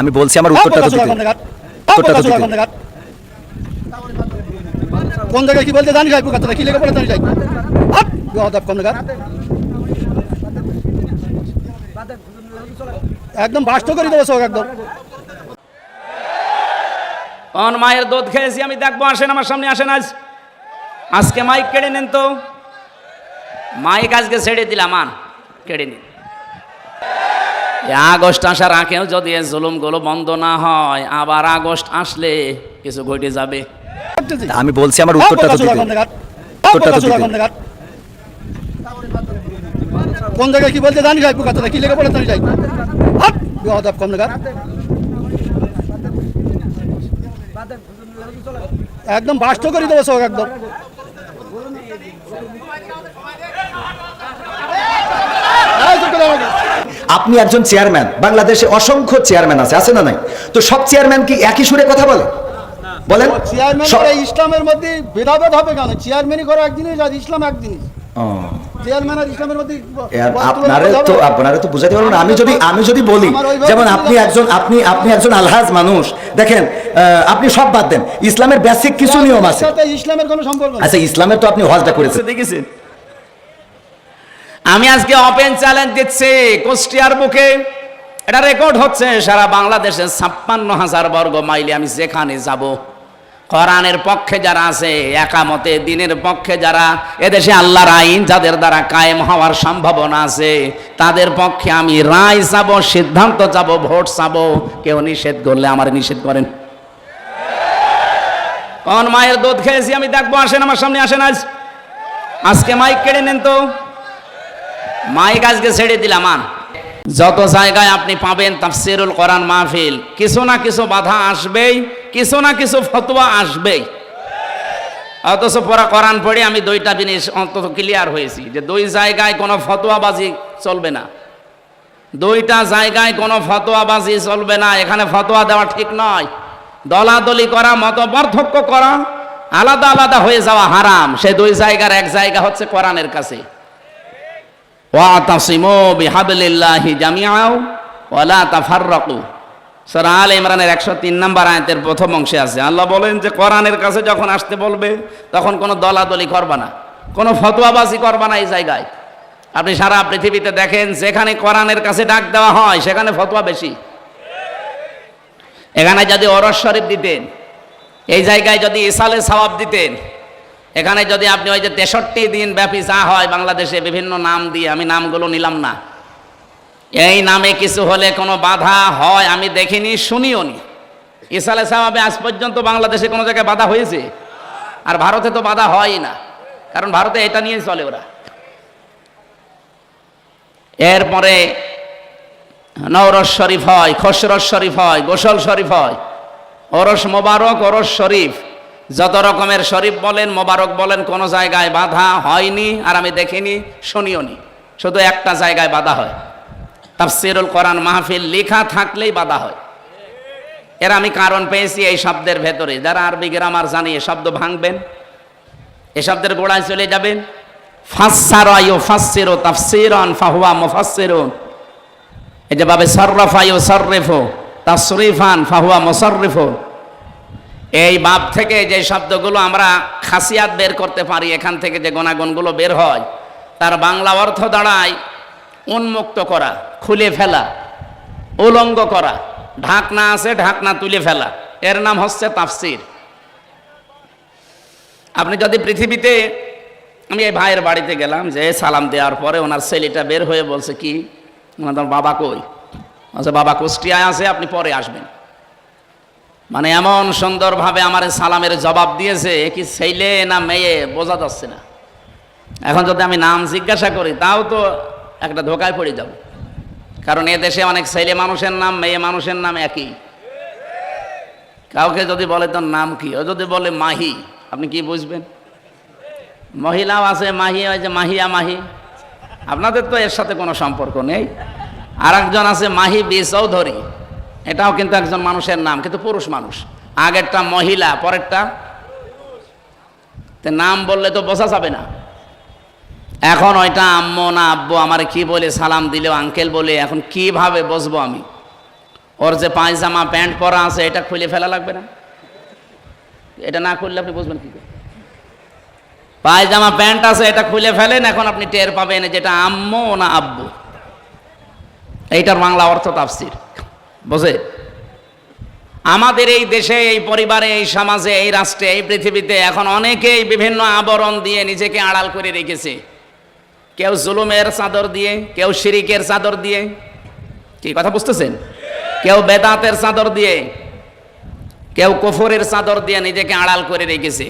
আমি বলছি আমার উত্তরটা তো দিতে। উত্তরটা তো দিতে। কোন জায়গায় কি বলতে জানি যাই কথাটা কি লেগে পড়ে জানি যাই বেয়াদব কোন জায়গা একদম বাস্ত করে দেবো সব একদম। কোন মায়ের দুধ খেয়েছি আমি দেখব আসেন আমার সামনে আসেন আজ। আজকে মাইক কেড়ে নেন তো। মাইক আজকে ছেড়ে দিলাম আন কেড়ে নিন। আগস্ট আসার আগেও যদি এ জুলুমগুলো বন্ধ না হয় আবার আগস্ট আসলে কিছু ঘটে যাবে। আমি বলছি আমার উত্তরটা তো দিতে। উত্তরটা তো দিতে। কোন জায়গায় কি বলতে জানি যাই কথাটা কি লেগে পড়ে জানি যাই হাট বেয়াদব কোন জায়গা একদম বাস্ত করে দেবো সব একদম এই চুপ করে আমাকে। আপনি একজন চেয়ারম্যান বাংলাদেশে অসংখ্য চেয়ারম্যান আছে আছে না নাই? তো সব চেয়ারম্যান কি একই সুরে কথা বলে? বলেন। চেয়ারম্যান ইসলামের মধ্যে ভেদাভেদ হবে কেন? চেয়ারম্যানই করে এক জিনিস আর ইসলাম এক জিনিস। আমি যদি আমি যদি বলি যেমন আপনি একজন আপনি আপনি একজন আলহাজ মানুষ দেখেন আপনি সব বাদ দেন। ইসলামের বেসিক কিছু নিয়ম আছে। ইসলামের কোনো সম্পর্ক আচ্ছা ইসলামের তো আপনি হজটা করেছেন। দেখেছেন? আমি আজকে ওপেন চ্যালেঞ্জ দিচ্ছি কুষ্টিয়ার বুকে। এটা রেকর্ড হচ্ছে, সারা বাংলাদেশে ছাপ্পান্ন হাজার বর্গ মাইলে আমি যেখানে যাব, কোরআনের পক্ষে যারা আছে, একামতে, দিনের পক্ষে যারা, এদেশে আল্লাহর আইন যাদের দ্বারা কায়েম হওয়ার সম্ভাবনা আছে, তাদের পক্ষে আমি রায় যাব সিদ্ধান্ত যাব ভোট চাবো। কেউ নিষেধ করলে আমার নিষেধ করেন। কোন মায়ের দুধ খেয়েছি আমি দেখব, আসেন আমার সামনে, আসেন আজ। আজকে মাইক কেড়ে নেন তো। মাইক আজকে ছেড়ে দিলাম, আন। যত জায়গায় আপনি পাবেন তাফসিরুল কোরআন মাহফিল, কিছু না কিছু বাধা আসবেই, কিছু না কিছু ফতোয়া আসবেই। অথচ পড়া কোরআন পড়ে আমি দুইটা জিনিস অন্তত ক্লিয়ার হয়েছি, যে দুই জায়গায় কোনো ফতোয়াবাজি চলবে না। দুইটা জায়গায় কোনো ফতোয়াবাজি চলবে না, এখানে ফতোয়া দেওয়া ঠিক নয়। দলাদলি করা মত পার্থক্য করা, আলাদা আলাদা হয়ে যাওয়া হারাম। সে দুই জায়গার এক জায়গা হচ্ছে কোরআনের কাছে। ওয়াতাসিমু বিহাবলিল্লাহি জামিআও ওয়ালা তাফাররাকু। সূরা আল ইমরানের 103 নম্বর আয়াতের প্রথম অংশে আছে। আল্লাহ বলেন যে, কোরআনের কাছে যখন আসতে বলবে, তখন কোনো দলাদলি করবা না। কোনো ফতোয়াবাজি করবা না এই জায়গায়। আপনি সারা পৃথিবীতে দেখেন, যেখানে কোরআনের কাছে ডাক দেওয়া হয়, সেখানে ফতোয়া বেশি। এখানে যদি অরস শরীফ দিতেন, এই জায়গায় যদি ইসালে সওয়াব দিতেন এখানে যদি আপনি ওই যে তেষট্টি দিন ব্যাপী যা হয় বাংলাদেশে বিভিন্ন নাম দিয়ে, আমি নামগুলো নিলাম না। এই নামে কিছু হলে কোনো বাধা হয়, আমি দেখিনি, শুনিও নি। ইসালে সাহাবে আজ পর্যন্ত বাংলাদেশে কোনো জায়গায় বাধা হয়েছে? আর ভারতে তো বাধা হয়ই না, কারণ ভারতে এটা নিয়েই চলে ওরা। এরপরে নওরস শরীফ হয় খসরস শরীফ হয়, গোসল শরীফ হয়, ওরস মোবারক, ওরস শরীফ। যত রকমের শরীফ বলেন, মোবারক বলেন, কোন জায়গায় বাধা হয়নি আর আমি দেখিনি, শুনিও নি। শুধু একটা জায়গায় বাধা হয়। তাফসিরুল কোরআন মাহফিল লেখা থাকলেই বাধা হয়। এর আমি কারণ পেয়েছি এই শব্দের ভেতরে। যারা আরবি গ্রামার জানি, এ শব্দ ভাঙবেন, এ শব্দের গোড়ায় চলে যাবেন। ফাসসার আয়ু ফাসসিরু তাফসিরান ফাহুয়া মুফাসসিরুন। এই যে ভাবে সর্রফা, তাসরিফান ফাহুয়া মুসাররিফুন। এই বাপ থেকে যে শব্দগুলো আমরা খাসিয়াত বের করতে পারি, এখান থেকে যে গুণাগুণগুলো বের হয়, তার বাংলা অর্থ দাঁড়ায় উন্মুক্ত করা, খুলে ফেলা, উলঙ্গ করা, ঢাকনা আছে, ঢাকনা তুলে ফেলা। এর নাম হচ্ছে তাফসির। আপনি যদি পৃথিবীতে, আমি এই ভাইয়ের বাড়িতে গেলাম, যে সালাম দেওয়ার পরে ওনার ছেলেটা বের হয়ে বলছে, কি? ওনার বাবা কই? আচ্ছা বাবা কুষ্টিয়ায় আছে, আপনি পরে আসবেন। মানে এমন সুন্দরভাবে আমার সালামের জবাব দিয়েছে কি ছেলে না মেয়ে, বোঝা যাচ্ছে না। এখন যদি আমি নাম জিজ্ঞাসা করি, তাও তো একটা ধোকায় পড়ে যাব। কারণ এ দেশে অনেক ছেলে মানুষের নাম, মেয়ে মানুষের নাম একই। কাউকে যদি বলে তোর নাম কি, ও যদি বলে মাহি, আপনি কি বুঝবেন? মহিলাও আছে, মাহি, ওই যে মাহিয়া মাহি। আপনাদের তো এর সাথে কোনো সম্পর্ক নেই। আর আছে মাহি বি চৌধুরী। এটাও কিন্তু একজন মানুষের নাম, কিন্তু পুরুষ মানুষ। আগেরটা মহিলা, পরেরটা নাম বললে তো বোঝা যাবে না। এখন ওইটা আম্মু না আব্বু, আমার কি বলে সালাম দিলেও আঙ্কেল বলে, এখন কীভাবে বসবো আমি? ওর যে পায়জামা, প্যান্ট পরা আছে, এটা খুলে ফেলা লাগবে না? এটা না খুললে আপনি বুঝবেন কি করে? পায়জামা, প্যান্ট আছে, এটা খুলে ফেলেন, এখন আপনি টের পাবেন যেটা আম্মু না আব্বু। এইটার বাংলা অর্থ তাফসির। বুঝে? আমাদের এই দেশে, এই পরিবারে, এই সমাজে, এই রাষ্ট্রে, এই পৃথিবীতে এখন অনেকেই বিভিন্ন আবরণ দিয়ে নিজেকে আড়াল করে রেখেছে। কেউ জুলুমের চাদর দিয়ে, কেউ শিরিকের চাদর দিয়ে। কি কথা বুঝতেছেন? কেউ বেদাতের চাদর দিয়ে, কেউ কফরের চাদর দিয়ে নিজেকে আড়াল করে রেখেছে।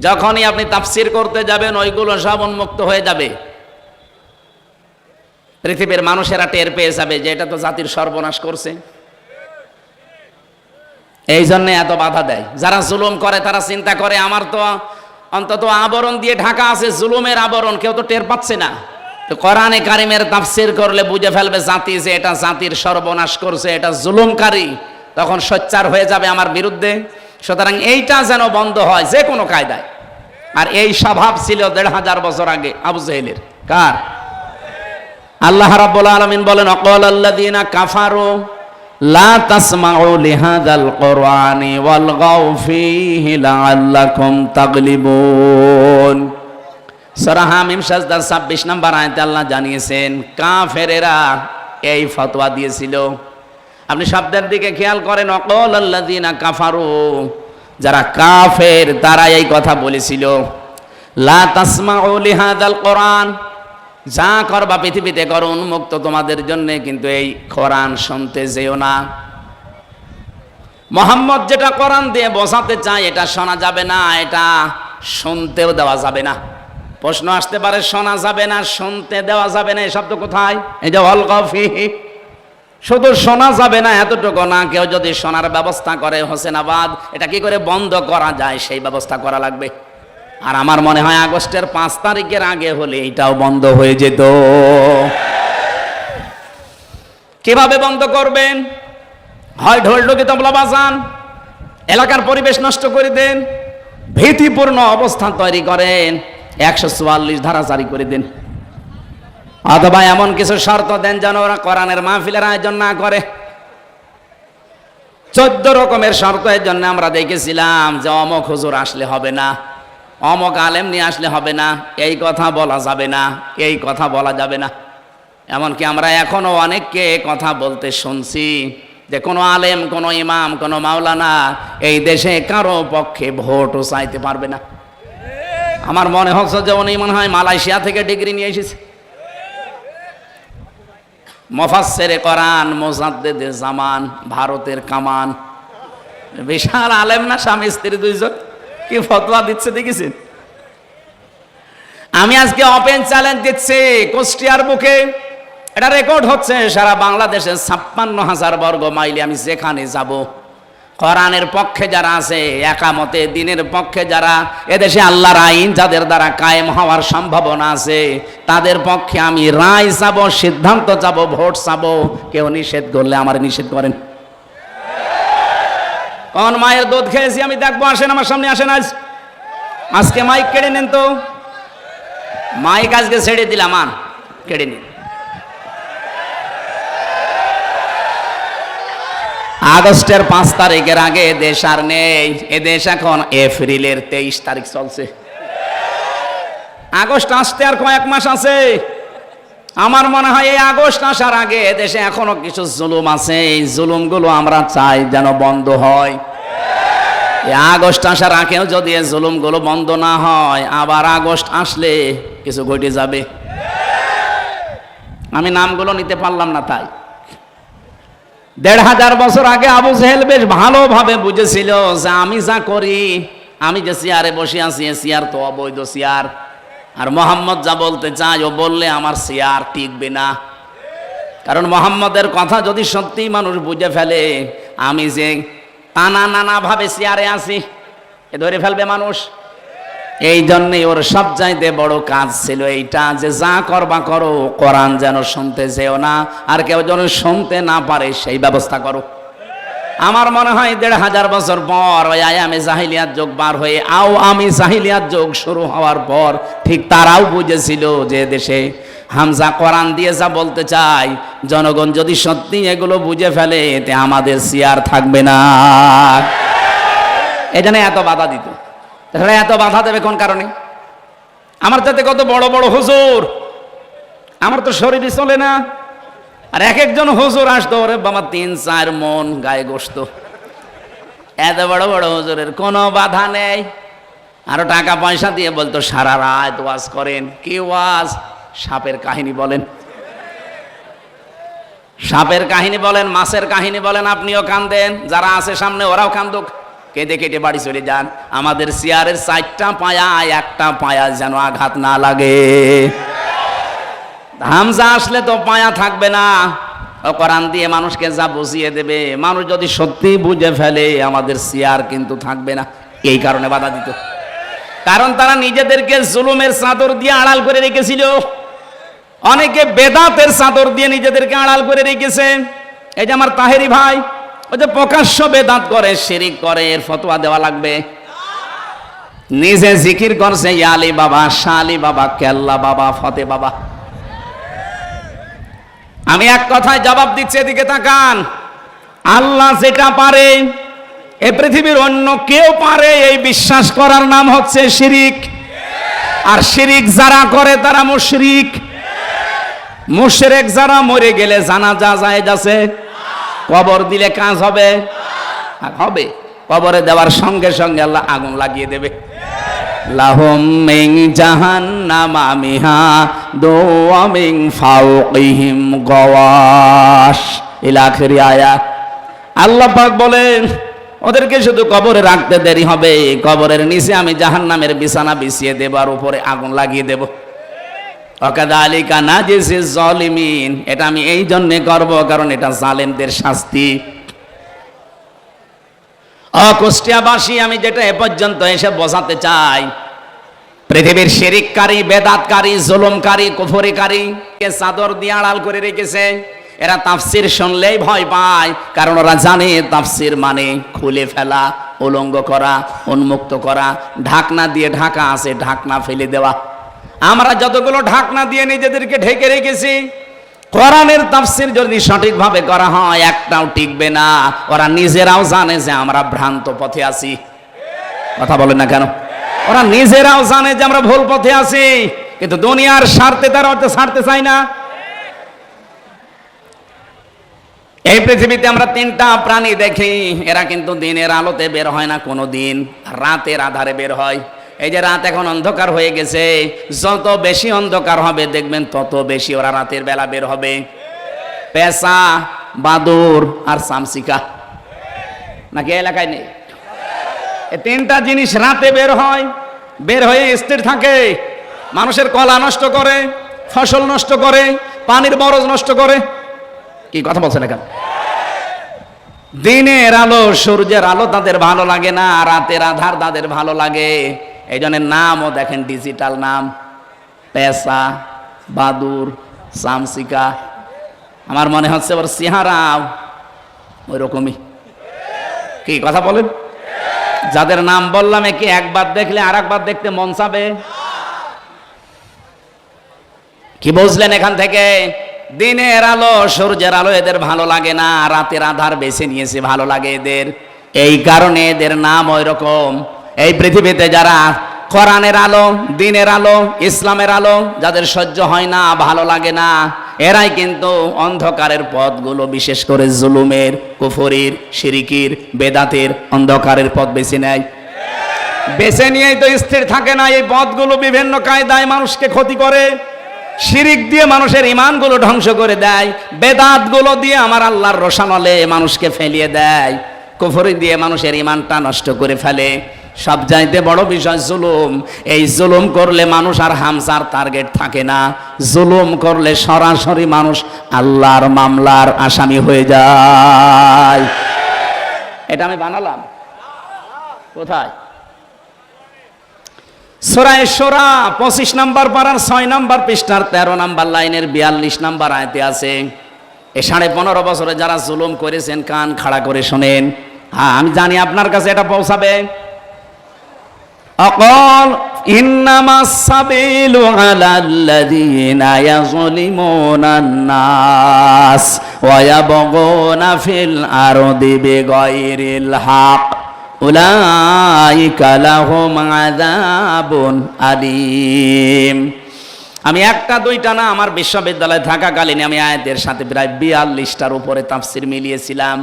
যখনই আপনি তাফসির করতে যাবেন, ওইগুলো সব উন্মুক্ত হয়ে যাবে। পৃথিবীর মানুষেরা টের পেয়ে যাবে যে এটা তো জাতির সর্বনাশ করছে। এই জন্য এত বাধা দেয়। যারা জুলুম করে, তারা চিন্তা করে, আমার তো অন্তত আবরণ দিয়ে ঢাকা আছে, জুলুমের আবরণ, কেউ তো টের পাচ্ছে না। তো কোরআনে কারিমের তাফসির করলে বুঝে ফেলবে, জাতি যে এটা জাতির সর্বনাশ করছে, এটা জুলুমকারী, তখন সোচ্চার হয়ে যাবে আমার বিরুদ্ধে। সুতরাং এইটা যেন বন্ধ হয়, যে কোনো কায়দায়। আর এই স্বভাব ছিল দেড় হাজার বছর আগে, আবু জাহেলের। কার? আল্লাহ রাব্বুল আলামিন বলেন, অকল আল্লাযীনা কাফারু লা তাসমাউ লিহাদাল কুরআনি ওয়ালগাউ ফীহি লাআল্লাকুম তাগলিবুন। সূরা হামিম সাজদার 26 নম্বর আয়াতে আল্লাহ জানিয়েছেন, কাফেরেরা এই ফতোয়া দিয়েছিল। আপনি শব্দের দিকে খেয়াল করেন, অকল আল্লাযীনা কাফারু, যারা কাফের তারা এই কথা বলেছিল। লা তাসমাউ লিহাদাল কোরআন যা করবা পৃথিবীতে করো উন্মুক্ত তোমাদের জন্য, কিন্তু এই কোরআন শুনতে যেও না। মোহাম্মদ যেটা কোরআন দিয়ে বসাতে চায়, এটা শোনা যাবে না, এটা শুনতেও দেওয়া যাবে না। প্রশ্ন আসতে পারে, শোনা যাবে না, শুনতে দেওয়া যাবে না এসব শব্দ কোথায়? এই যে অল কফি। শুধু শোনা যাবে না, এতটুকু না, কেউ যদি শোনার ব্যবস্থা করে হোসেনাবাদ, এটা কি করে বন্ধ করা যায়, সেই ব্যবস্থা করা লাগবে। আর আমার মনে হয় আগস্টের পাঁচ তারিখের আগে হলে এটাও বন্ধ হয়ে যেত। কীভাবে বন্ধ করবেন? হয় ঢোল ঢোলঢুকি তবলা বাজান, এলাকার পরিবেশ নষ্ট করে দেন, ভীতিপূর্ণ অবস্থান তৈরি করেন, একশো চুয়াল্লিশ ধারা জারি করে দেন। অথবা এমন কিছু শর্ত দেন যেন ওরা কোরআনের মাহফিলের আয়োজন না করে। চোদ্দ রকমের শর্ত এর জন্য আমরা দেখেছিলাম যে অমক হুজুর আসলে হবে না। অমক আলেম নিয়ে আসলে হবে না, এই কথা বলা যাবে না, এই কথা বলা যাবে না। এমনকি আমরা এখনও অনেককে কথা বলতে শুনছি যে কোনো আলেম, কোনো ইমাম, কোনো মাওলানা এই দেশে কারও পক্ষে ভোটও চাইতে পারবে না। আমার মনে হচ্ছে যে উনি মনে হয় মালয়েশিয়া থেকে ডিগ্রি নিয়ে এসেছে। মফাসেরে করান মোজাদ্দেদে জামান, ভারতের কামান। বিশাল আলেম না স্বামী স্ত্রী দুইজন? কি ফতোয়া দিচ্ছে দেখেছেন? আমি আজকে ওপেন চ্যালেঞ্জ দিচ্ছি কুষ্টিয়ার বুকে। এটা রেকর্ড হচ্ছে, সারা বাংলাদেশের ছাপ্পান্ন হাজার বর্গ মাইলে আমি যেখানে যাব, কোরআনের পক্ষে যারা আছে, একামতে, দিনের পক্ষে যারা, এদেশে আল্লাহর আইন যাদের দ্বারা কায়েম হওয়ার সম্ভাবনা আছে, তাদের পক্ষে আমি রায় যাব সিদ্ধান্ত যাব ভোট চাব। কেউ নিষেধ করলে আমার নিষেধ করেন। কোন মায়ের দুধ খেয়েছি, আমি দেখব, আসেন আমার সামনে, আসেন আজ। আজকে মাইক কেড়ে নেন তো। মাইক আজকে ছেড়ে দিলাম, আন, কেড়ে নিন। আগস্টের পাঁচ তারিখের আগে দেশ আর নেই, এ দেশ এখন এপ্রিলের তেইশ তারিখ চলছে। আগস্ট আসতে আর কয়েক মাস আছে। আমার মনে হয় এই আগস্ট আসার আগে দেশে এখনও কিছু জুলুম আছে। এই জুলুমগুলো আমরা চাই যেন বন্ধ হয়। এই আগস্ট আসার আগেও যদি এই জুলুমগুলো বন্ধ না হয়, আবার আগস্ট আসলে কিছু ঘটে যাবে। আমি নামগুলো নিতে পারলাম না তাই। দেড় হাজার বছর আগে আবু জেহেল বেশ ভালোভাবে বুঝেছিল যে আমি যা করি, আমি যে চেয়ারে বসে আছি চেয়ার তো অবৈধ চেয়ার। আর মোহাম্মদ যা বলতে চায়, ও বললে আমার চেয়ার টিকবে না। কারণ মোহাম্মদের কথা যদি সত্যিই মানুষ বুঝে ফেলে, আমি যে টানা নানা ভাবে চেয়ারে আছি, এ ধরে ফেলবে মানুষ? এই জন্যই ওর সব চাইতে বড় কাজ ছিল এইটা যে যা করবা করো, কোরআন যেন শুনতে যেও না, আর কেউ যেন শুনতে না পারে, সেই ব্যবস্থা করো। আমার মনে হয় দেড় হাজার বছর পর ওই আয়ামে জাহিলিয়াত যোগ বার হয়ে আও আমি জাহিলিয়াত যোগ শুরু হওয়ার পর ঠিক তারাও বুঝেছিল যে দেশে হামজা কোরআন দিয়ে যা বলতে চাই জনগণ যদি সত্যি এগুলো বুঝে ফেলে এতে আমাদের সিয়ার থাকবে না। জন্য এত বাধা দিত। তাহলে এত বাধা দেবে কোন কারণে? আমার যাতে কত বড় বড় হুজুর। আমার তো শরীরই চলে না। আর এক একজন হুজুর আসতো, ওরে বাবা, তিন, চার মন গায়ে গোস্ত এত বড় বড় হুজুরের কোনো বাধা নেই। আরও টাকা পয়সা দিয়ে বলতো, সারা রাত ওয়াজ করেন। কি ওয়াজ? সাপের কাহিনী বলেন। সাপের কাহিনী বলেন, মাছের কাহিনী বলেন, আপনিও কান্দেন, যারা আছে সামনে ওরাও কান্দুক। কেঁদে কেটে বাড়ি চলে যান। আমাদের চেয়ারের চারটা পায়া, একটা পায়া যেন আঘাত না লাগে। হামজা আসলে তো পায়া থাকবে না। ও কোরআন দিয়ে মানুষকে যা বুঝিয়ে দেবে, মানুষ যদি সত্যি বুঝে ফেলে, আমাদের চেয়ার কিন্তু থাকবে না। এই কারণে বাধা দিত। কারণ তারা নিজেদেরকে জুলুমের চাদর দিয়ে আড়াল করে রেখেছিল। অনেকে বেদাতের চাদর দিয়ে নিজেদেরকে আড়াল করে রেখেছে। এই যে আমার তাহেরি ভাই ওই যে প্রকাশ্য বেদাত করে, শিরিক করে, এর ফতোয়া দেওয়া লাগবে। নিজে জিকির করছে, ইয়ালি বাবা, শালি বাবা, কেল্লা বাবা, ফতে বাবা। আমি এক কথায় জবাব দিচ্ছি, এদিকে তাকান। আল্লাহ যেটা পারে, এ পৃথিবীর অন্য কেউ পারে, এই বিশ্বাস করার নাম হচ্ছে শিরিক। আর শিরিক যারা করে, তারা মুশরিক। মুশরিক যারা মরে গেলে জানাজা যায় যাচ্ছে কবর দিলে কাজ হবে। হবে, কবরে দেওয়ার সঙ্গে সঙ্গে আল্লাহ আগুন লাগিয়ে দেবে। লাহুম মিং জাহান্নামা মিহা দুওয়া মিং ফাওকিহিম গওয়াশ। ইলা আখিরি আয়াত। আল্লাহ পাক বলেন, ওদেরকে শুধু কবরে রাখতে দেরি হবে, কবরের নিচে আমি জাহান্নামের বিছানা বিছিয়ে দেব আর উপরে আগুন লাগিয়ে দেব। অকাদালিকা না যে জলিমিন, এটা আমি এই জন্যে করব কারণ এটা জালেমদের শাস্তি। অকুষ্টিয়াবাসী আমি যেটা এ পর্যন্ত এসে বোঝাতে চাই পৃথিবীর শেরিককারী, বেদাতকারী, জুলুমকারী, কুফরিকারী চাদর দিয়ে আড়াল করে রেখেছে, এরা তাফসির শুনলেই ভয় পায়, কারণ ওরা জানে তাফসির মানে খুলে ফেলা, উলঙ্গ করা, উন্মুক্ত করা, ঢাকনা দিয়ে ঢাকা আছে, ঢাকনা ফেলে দেওয়া। আমরা যতগুলো ঢাকনা দিয়ে নিজেদেরকে ঢেকে রেখেছি, কোরআনের তাফসির যদি সঠিকভাবে করা হয়, একটাও টিকবে না। ওরা নিজেরাও জানে যে আমরা ভ্রান্ত পথে আছি। কথা বলেন না কেন? ওরা নিজেরাও জানে যে আমরা ভুল পথে আছি, কিন্তু দুনিয়ার স্বার্থে তারা অর্থ ছাড়তে চায় না। এই পৃথিবীতে আমরা তিনটা প্রাণী দেখি, এরা কিন্তু দিনের আলোতে বের হয় না কোনো দিন রাতের আধারে বের হয়। এই যে রাত এখন অন্ধকার হয়ে গেছে, যত বেশি অন্ধকার হবে, দেখবেন তত বেশি ওরা রাতের বেলা বের হবে। পেশা বাদুর আর সামসিকা। নাকি এলাকায় নেই? তিনটা জিনিস রাতে বের হয়, বের হয়ে স্থির থাকে। মানুষের কলা নষ্ট করে, ফসল নষ্ট করে, পানির বরজ নষ্ট করে। কি কথা বলছেন এখন? দিনের আলো সূর্যের আলো তাদের ভালো লাগে না, রাতের আধার তাদের ভালো লাগে। এই নামও দেখেন ডিজিটাল নাম। পেসা, বাদুর, সামসিকা। আমার মনে হচ্ছে ওর সিহারাও ওই রকমই কি কথা বলেন? যাদের নাম বললাম কি একবার দেখলে আর একবার দেখতে মন চাবে? কি বুঝলেন এখান থেকে? দিনের আলো, সূর্যের আলো এদের ভালো লাগে না, রাতের আধার বেছে নিয়েছে ভালো লাগে এদের। এই কারণে এদের নাম ওই রকম এই পৃথিবীতে যারা কোরআনের আলো, দিনের আলো, ইসলামের আলো, যাদের সহ্য হয় না, ভালো লাগে না, এরাই কিন্তু অন্ধকারের পথগুলো, বিশেষ করে জুলুমের, কুফরির, শিরিকির, বেদাতের অন্ধকারের পথ বেছে নেয়। বেছে নিয়েই তো স্থির থাকে না, এই পথগুলো বিভিন্ন কায়দায় মানুষকে ক্ষতি করে। শিরিক দিয়ে মানুষের ইমানগুলো ধ্বংস করে দেয়, বেদাতগুলো দিয়ে আমার আল্লাহর রোশানলে মানুষকে ফেলিয়ে দেয়, কুফরি দিয়ে মানুষের ইমানটা নষ্ট করে ফেলে। সব চাইতে বড় বিষয় জুলুম। এই জুলুম করলে মানুষ আর হামসার টার্গেট থাকে না। জুলুম করলে সরাসরি মানুষ আল্লাহর মামলার আসামি হয়ে যায়। এটা আমি বানালাম। কোথায়? সোরায় সোরা, পঁচিশ নাম্বার পাড়ার ছয় নাম্বার পৃষ্ঠার তেরো নাম্বার লাইনের বিয়াল্লিশ নাম্বার আয়তে আছে, এ সাড়ে পনেরো বছরে যারা জুলুম করেছেন, কান খাড়া করে শোনেন। হ্যাঁ আমি জানি আপনার কাছে এটা পৌঁছাবে। অকল السبيل على الذين يظلمون الناس ويبغون في الأرض بغير الحق أولئك لهم عذاب أليم. আমি একটা দুইটা না আমার বিশ্ববিদ্যালয়ে থাকাকালীন আমি আয়াতের সাথে প্রায় বিয়াল্লিশটার উপরে তাফসির মিলিয়েছিলাম।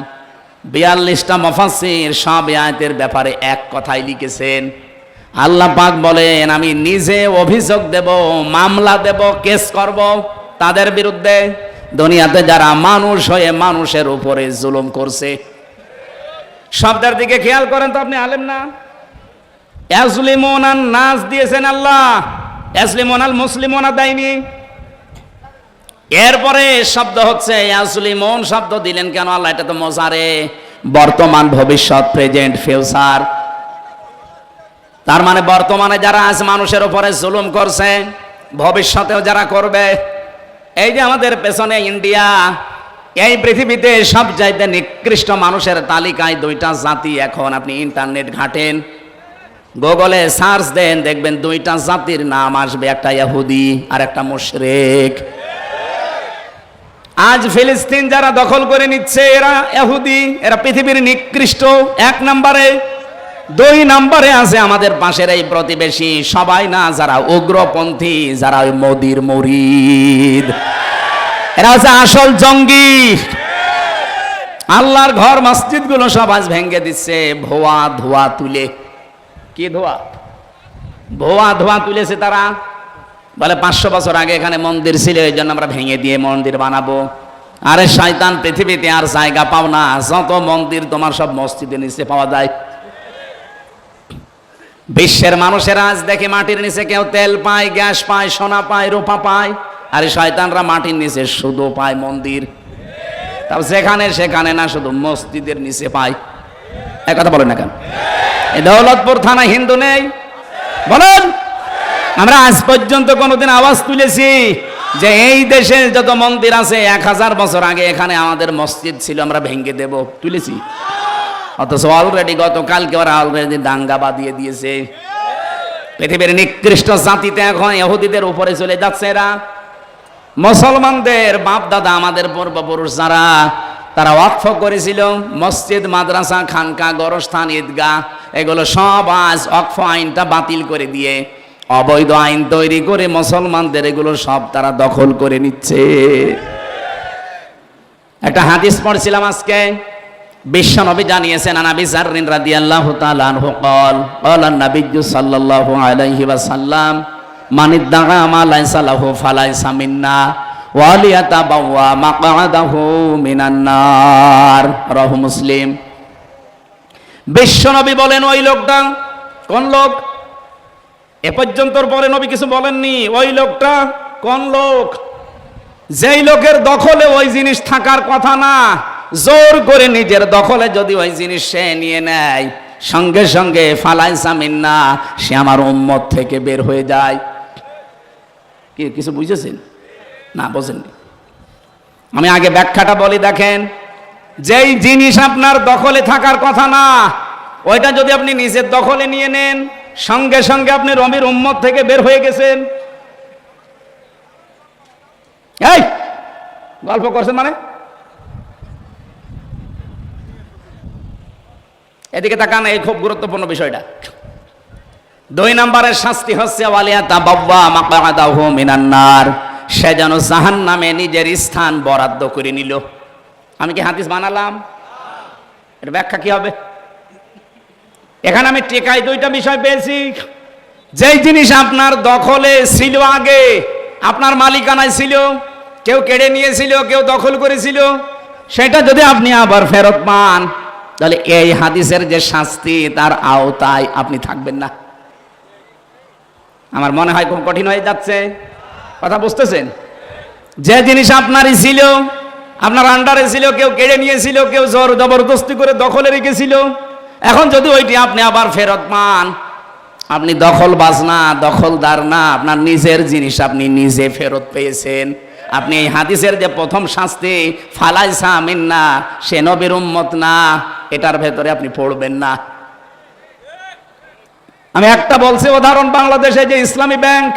বিয়াল্লিশটা মফাসির সব আয়াতের ব্যাপারে এক কথাই লিখেছেন। আল্লাহ পাক বলেন, আমি নিজে অভিযোগ দেব, মামলা দেব, কেস করব। তাদের বিরুদ্ধে দুনিয়াতে যারা মানুষ হয়ে মানুষের উপরে জুলুম করছে। শব্দের দিকে খেয়াল করেন তো আপনি, আলেম না? অ্যাজলিমোনান নাচ দিয়েছেন আল্লাহ। অ্যাজলিমোনাল মুসলিমোনা দেয়নি। এরপরে শব্দ হচ্ছে অ্যাজলিমোন শব্দ দিলেন কেন? আল্লাহ, এটা তো মজারে। বর্তমান, ভবিষ্যৎ, প্রেজেন্ট, ফিউচার। তার মানে বর্তমানে যারা আজ মানুষের উপরে জুলুম করছে, ভবিষ্যতেও যারা করবে, এই যে আমাদের পেছনে ইন্ডিয়া, এই পৃথিবীতে সব চাইতে নিকৃষ্ট মানুষের তালিকায় দুইটা জাতি এখন আপনি ইন্টারনেট ঘাটেন, গুগলে সার্চ দেন, দেখবেন দুইটা জাতির নাম আসবে, একটা ইহুদি আর একটা মুশরিক। আজ ফিলিস্তিন যারা দখল করে নিচ্ছে, এরা ইহুদি, এরা পৃথিবীর নিকৃষ্ট, এক নম্বরে দুই নম্বরে আছে আমাদের পাশের এই প্রতিবেশী। সবাই না, যারা উগ্রপন্থী, যারা ওই মোদির মরিদ। এরা হচ্ছে আসল জঙ্গি। আল্লাহর ঘর, মসজিদগুলো সব আজ ভেঙে দিচ্ছে। ভোয়া ধোয়া তুলে। কি ধোয়া? ভোয়া ধোয়া তুলেছে তারা। বলে পাঁচশো বছর আগে এখানে মন্দির ছিল, এই জন্য আমরা ভেঙে দিয়ে মন্দির বানাবো। আরে শয়তান, পৃথিবীতে আর জায়গা পাও না। যত মন্দির তোমার সব মসজিদের নিচে পাওয়া যায়। বিশ্বের মানুষেরা আজ দেখে মাটির নিচে কেউ তেল পায়, গ্যাস পায়, সোনা পায়, রূপা পায়, আর শয়তানরা মাটির নিচে শুধু পায় মন্দির। তাও যেখানে সেখানে না, শুধু মসজিদের নিচে পায়। এক কথা বলেন না কেন? এই দৌলতপুর থানা হিন্দু নেই? বলেন। আমরা আজ পর্যন্ত কোনোদিন আওয়াজ তুলেছি যে এই দেশে যত মন্দির আছে, এক হাজার বছর আগে এখানে আমাদের মসজিদ ছিল, আমরা ভেঙে দেব। তুলেছি। অথচ অলরেডি গতকালকে ওরা অলরেডি দাঙ্গা বাঁধিয়ে দিয়েছে। পৃথিবীর নিকৃষ্ট জাতিতে এখন ইহুদিদের উপরে চলে যাচ্ছে এরা। মুসলমানদের বাপ দাদা আমাদের পূর্বপুরুষ যারা, তারা ওয়াকফ করেছিল। মসজিদ, মাদ্রাসা খানকা গরস্থান, ঈদগাহ, এগুলো সব আজ ওয়াকফ আইনটা বাতিল করে দিয়ে অবৈধ আইন তৈরি করে মুসলমানদের এগুলো সব তারা দখল করে নিচ্ছে। একটা হাদিস পড়ছিলাম আজকে। বিশ্বনবী জানিয়েছেন আনাবি জারিন রাদি আল্লাহ তালু কল কল নাবিজু সাল্লাহ আলাইহি ওয়াসাল্লাম মানিদ দাগা মালাই সালাহু ফালাই সামিন্না ওয়ালিয়াতা বাওয়া মাকাদাহু মিনান্নার রহ মুসলিম। বিশ্বনবী বলেন, ওই লোকটা কোন লোক? এ পর্যন্ত পরে নবী কিছু বলেননি, ওই লোকটা কোন লোক? যেই লোকের দখলে ওই জিনিস থাকার কথা না জোর করে নিজের দখলে যদি ওই জিনিস সে নিয়ে নেয়, সঙ্গে সঙ্গে ফালাই সামিন না, সে আমার উম্মত থেকে বের হয়ে যায়। কিছু বুঝেছেন? না, বোঝেননি। আমি আগে ব্যাখ্যাটা বলি, দেখেন, যেই জিনিস আপনার দখলে থাকার কথা না, ওইটা যদি আপনি নিজের দখলে নিয়ে নেন, সঙ্গে সঙ্গে আপনি রমির উম্মত থেকে বের হয়ে গেছেন। এই, গল্প করছেন মানে? এদিকে তাকান, এই খুব গুরুত্বপূর্ণ বিষয়টা। দুই নম্বরের শাস্তি হচ্ছে ওয়ালিয়াতা বাব্বা মাকাদাহু মিনান্নার সে যেন জাহান নামে নিজের স্থান বরাদ্দ করে নিল। আমি কি হাদিস বানালাম? এর ব্যাখ্যা কি হবে? এখানে আমি টেকাই দুইটা বিষয় পেয়েছি। যেই জিনিস আপনার দখলে ছিল আগে, আপনার মালিকানায় ছিল, কেউ কেড়ে নিয়েছিল, কেউ দখল করেছিল, সেটা যদি আপনি আবার ফেরত পান তাহলে এই হাদিসের যে শাস্তি, তার আওতায় আপনি থাকবেন না। আমার মনে হয় খুব কঠিন হয়ে যাচ্ছে। কথা বুঝতেছেন? যে জিনিস আপনারই ছিল, আপনার আন্ডারে ছিল, কেউ কেড়ে নিয়েছিল, কেউ জোর জবরদস্তি করে দখলে রেখেছিল, এখন যদি ওইটি আপনি আবার ফেরত পান, আপনি দখল বাজ না, দখলদার না, আপনার নিজের জিনিস আপনি নিজে ফেরত পেয়েছেন। আপনি এই হাদিসের যে প্রথম শাস্তি ফালাই সামিন না সে নবীর উম্মত না এটার ভেতরে আপনি পড়বেন না। আমি একটা বলছি, উদাহরণ, বাংলাদেশে যে ইসলামী ব্যাংক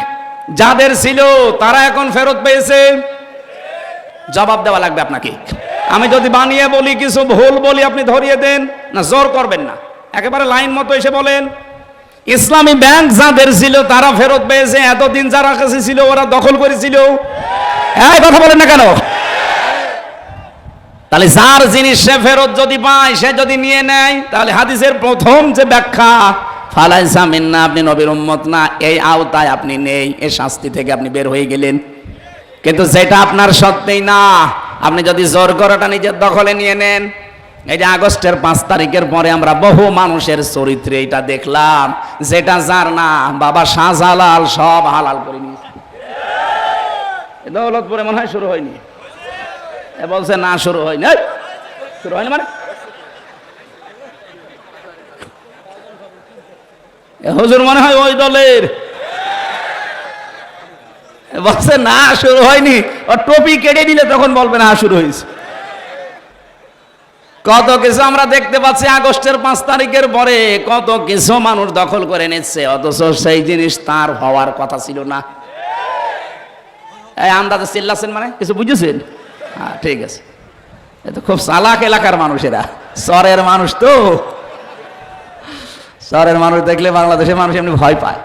যাদের ছিল, তারা এখন ফেরত পেয়েছে। জবাব দেওয়া লাগবে আপনাকে। আমি যদি বানিয়ে বলি, কিছু ভুল বলি, আপনি ধরিয়ে দেন। না, জোর করবেন না। একেবারে লাইন মতো এসে বলেন, ইসলামী ব্যাংক যাদের ছিল, তারা ফেরত পেয়েছে। এতদিন যারা কাছে ছিল, ওরা দখল করেছিল। এই কথা বলেন না কেন? তাহলে যার জিনিস সে ফেরত যদি পায়, সে যদি নিয়ে নেয়, তাহলে হাদিসের প্রথম যে ব্যাখ্যা, ফালাই জামিন না, আপনি নবীর উম্মত না, এই আওতায় আপনি নেই, এ শাস্তি থেকে আপনি বের হয়ে গেলেন। কিন্তু যেটা আপনার সত্যিই না, আপনি যদি জোর করাটা নিজের দখলে নিয়ে নেন, এই যে আগস্টের পাঁচ তারিখের পরে আমরা বহু মানুষের চরিত্রে এটা দেখলাম, যেটা যার না, বাবা শাহজালাল সব হালাল করে নিয়েছে। দৌলতপুরে মনে হয় শুরু হয়নি। বলছে, না, শুরু হয়নি। শুরু হয়নি মানে? হুজুর মনে হয় ওই দলের। বলছে, না, শুরু হয়নি। ও টপি কেটে দিলে তখন বলবে, না, শুরু হয়েছে। কত কিছু আমরা দেখতে পাচ্ছি আগস্টের পাঁচ তারিখের পরে, কত কিছু মানুষ দখল করে নিচ্ছে, অথচ সেই জিনিস তার হওয়ার কথা ছিল না। আন্দাজে চিল্লাছেন মানে? কিছু বুঝেছেন? হ্যাঁ ঠিক আছে। এ তো খুব চালাক এলাকার মানুষেরা শহরের মানুষ তো। শহরের মানুষ দেখলে বাংলাদেশের মানুষ এমনি ভয় পায়।